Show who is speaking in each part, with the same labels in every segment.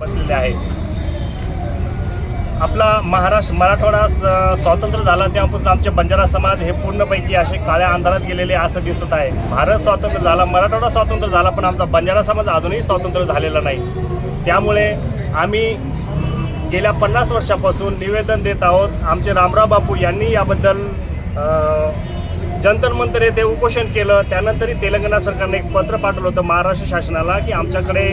Speaker 1: बसलेले आहेत आपला महाराष्ट्र मराठवाडा स- स्वातंत्र्य झाला त्यापासून आमचे बंजारा समाज हे पूर्णपैकी असे काळ्या अंधारात गेलेले असं दिसत आहे. भारत स्वातंत्र्य झाला मराठवाडा स्वातंत्र्य झाला पण आमचा बंजारा समाज अजूनही स्वातंत्र्य झालेला नाही. त्यामुळे आम्ही गेल्या पन्नास वर्षापासून निवेदन देत आहोत आमचे रामराव बापू यांनी याबद्दल जंतर मंतर येथे उपोषण केलं. त्यानंतरही तेलंगणा सरकारने एक पत्र पाठवलं होतं महाराष्ट्र शासनाला की आमच्याकडे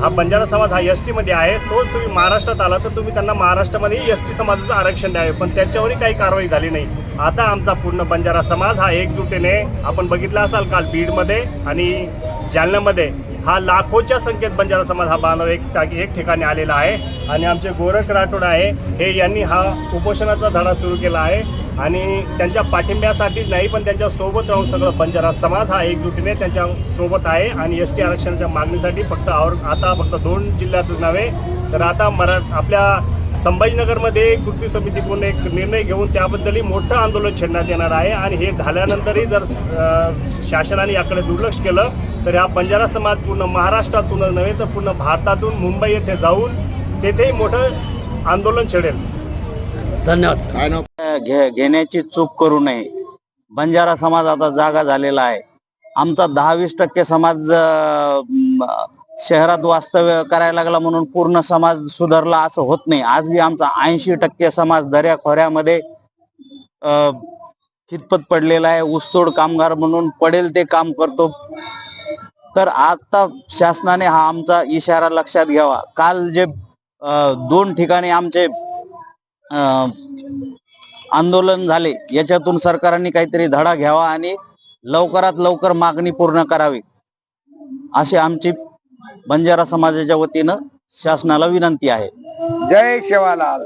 Speaker 1: हा बंजारा समाज हा एस टीमध्ये आहे. तोच तुम्ही महाराष्ट्रात आला तर तुम्ही त्यांना महाराष्ट्रामध्ये एस टी समाजाचं आरक्षण द्यावे पण त्याच्यावरही काही कारवाई झाली नाही. आता आमचा पूर्ण बंजारा समाज हा एकजुटीने आपण बघितला असाल काल बीडमध्ये आणि जालन्यामध्ये हा लाखोच्या संख्येत बंजारा समाज हा बांधव एक टाकी एक ठिकाणी आलेला आहे. आणि आमचे गोरख राठोड आहे. हे यांनी हा उपोषणाचा धडा सुरू केला आहे. आणि त्यांच्या पाठिंब्यासाठीच नाही पण त्यांच्यासोबत राहून सगळं बंजारा. समाज हा एकजुटीने त्यांच्यासोबत आहे आणि एस टी आरक्षणाच्या मागणीसाठी फक्त आवर आता फक्त दोन जिल्ह्यातच नव्हे तर आता मरा आपल्या संभाजीनगरमध्ये कृती समितीकडून एक निर्णय घेऊन त्याबद्दलही मोठं आंदोलन छेडण्यात येणार आहे. आणि हे झाल्यानंतरही जर शासनाने याकडे दुर्लक्ष केलं तर हा बंजारा समाज पूर्ण महाराष्ट्रातूनच नव्हे तर पूर्ण भारतातून मुंबई येथे जाऊन तेथेही मोठं आंदोलन छेडेल.
Speaker 2: धन्यवाद.
Speaker 3: घे घेण्याची चूक करू नये. बंजारा समाज आता जागा झालेला आहे. आमचा दहा वीस टक्के समाज शहरात वास्तव्य करायला लागला म्हणून पूर्ण समाज सुधारला असं होत नाही. आजही आमचा ऐंशी टक्के समाज दर्या खोऱ्यामध्ये खितपत पडलेला आहे. ऊसतोड कामगार म्हणून पडेल ते काम करतो. तर आता शासनाने हा आमचा इशारा लक्षात घ्यावा. काल जे दोन ठिकाणी आमचे आंदोलन झाले. याच्यातून सरकारने काहीतरी धडा घ्यावा आणि लवकरात लवकर मागणी पूर्ण करावी. अशी आमची बंजारा समाजाच्या वतीनं शासनाला विनंती आहे.
Speaker 4: जय शिवालाल.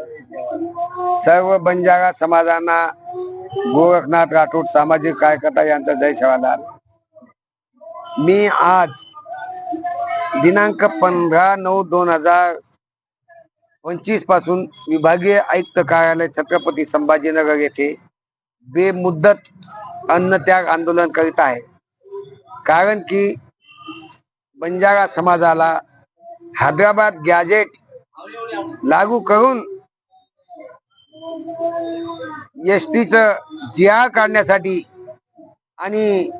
Speaker 4: सर्व बंजारा समाजांना गोरखनाथ राठोड सामाजिक कार्यकर्ता यांचा जय शिवालाल. मी आज दिनांक पंधरा नऊ दोन हजार पंचवीसपासून विभागीय आयुक्त कार्यालय छत्रपती संभाजीनगर येथे बेमुद्दत अन्नत्याग आंदोलन करीत आहे. कारण की बंजारा समाजाला हैदराबाद गॅजेट लागू करून एस टीचं जी आर काढण्यासाठी आणि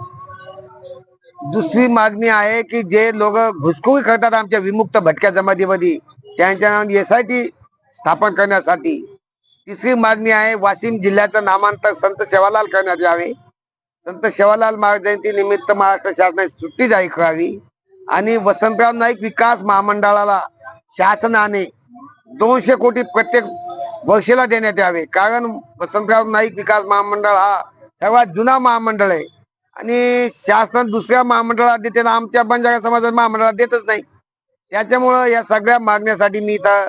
Speaker 4: दुसरी मागणी आहे की जे लोक घुसखोरी करतात आमच्या विमुक्त भटक्या जमातीमध्ये त्यांच्या नावाने एस आय टी स्थापन करण्यासाठी. तिसरी मागणी आहे वाशिम जिल्ह्याचं नामांतर संत सेवालाल करण्यात यावे. संत सेवालाल महाजयंती निमित्त महाराष्ट्र शासनाने सुट्टी जाहीर करावी. आणि वसंतराव नाईक विकास महामंडळाला शासनाने दोनशे कोटी प्रत्येक वर्षाला देण्यात यावे. कारण वसंतराव नाईक विकास महामंडळ हा सर्वात जुना महामंडळ आहे. आणि शासन दुसऱ्या महामंडळात देते ना आमच्या बंजारा समाजात महामंडळात देतच नाही. त्याच्यामुळं या सगळ्या मागण्यासाठी मी इथं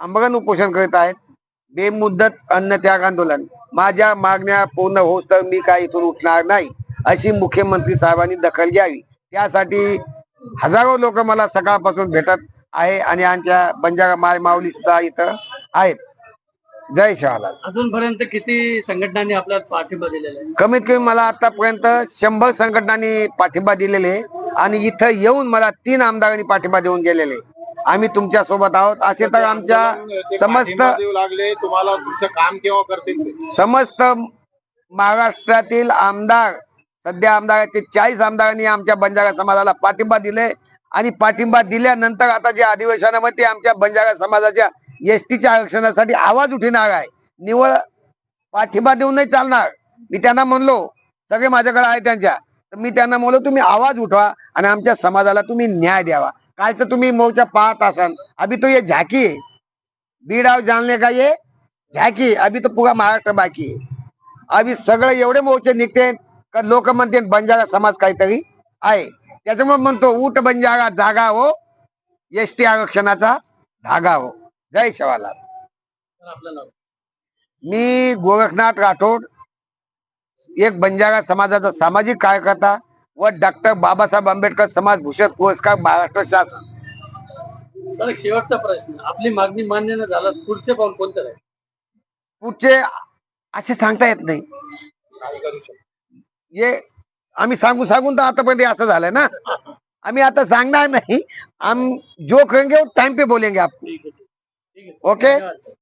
Speaker 4: आंदोलन उपोषण करीत आहेत बेमुद्दत अन्न त्याग आंदोलन. माझ्या मागण्या पूर्ण होस तर मी काय इथून उठणार नाही अशी मुख्यमंत्री साहेबांनी दखल घ्यावी. त्यासाठी हजारो लोक मला सकाळपासून भेटत आहे आणि आमच्या बंजारा माय माऊली सुद्धा इथं आहेत. जय शहालाल
Speaker 2: अजूनपर्यंत किती संघटनांनी आपल्याला पाठिंबा दिलेला आहे?
Speaker 4: कमीत कमी मला आतापर्यंत शंभर संघटनांनी पाठिंबा दिलेले आहे. आणि इथं येऊन मला तीन आमदारांनी पाठिंबा देऊन गेलेले. आम्ही तुमच्यासोबत आहोत. असे तर आमच्या समस्त
Speaker 5: लागले. तुम्हाला तुमचं काम केव्हा करतील?
Speaker 4: समस्त महाराष्ट्रातील आमदार सध्या आमदाराचे चाळीस आमदारांनी आमच्या बंजारा समाजाला पाठिंबा दिले. आणि पाठिंबा दिल्यानंतर आता जे अधिवेशनामध्ये आमच्या बंजारा समाजाच्या एस टीच्या आरक्षणासाठी आवाज उठणार आहे. निवळ पाठिंबा देऊन नाही चालणार. मी त्यांना म्हणलो सगळे माझ्याकडे आहे त्यांच्या. तर मी त्यांना म्हणलो तुम्ही आवाज उठवा आणि आमच्या समाजाला तुम्ही न्याय द्यावा. कालचं तुम्ही मोर्चा पाहत असाल. अभी तो ये झाकी आहे. बीड और का ये झाकी अभी तो पुरा महाराष्ट्र बाकी आहे. अभी सगळे एवढे मोर्चे निघते का लोक म्हणते बंजारा समाज काहीतरी आहे. त्याच्यामुळे म्हणतो ऊट बंजारा जागा हो. एस टी आरक्षणाचा धागा हो. जय
Speaker 2: तर नाव?
Speaker 4: मी गोरखनाथ राठोड एक बंजारा समाजाचा सामाजिक कार्यकर्ता व डॉक्टर बाबासाहेब आंबेडकर समाज भूषण पुरस्कार महाराष्ट्र शासन.
Speaker 2: सर एक शेवटचा प्रश्न. आपली मागणी मान्य न झालं पुढचे पाऊल कोणतं
Speaker 4: पुढचे असे सांगता येत नाही.
Speaker 5: काय करू शकतो?
Speaker 4: ये आम्ही सांगू सांगून तर आतापर्यंत असं झालंय ना. आम्ही आता सांगणार नाही. हम जो करेंगे वो टाइम पे बोलेंगे आपको.
Speaker 2: ठीक आहे ठीक आहे.
Speaker 4: ओके
Speaker 2: धन्यवाद, सर.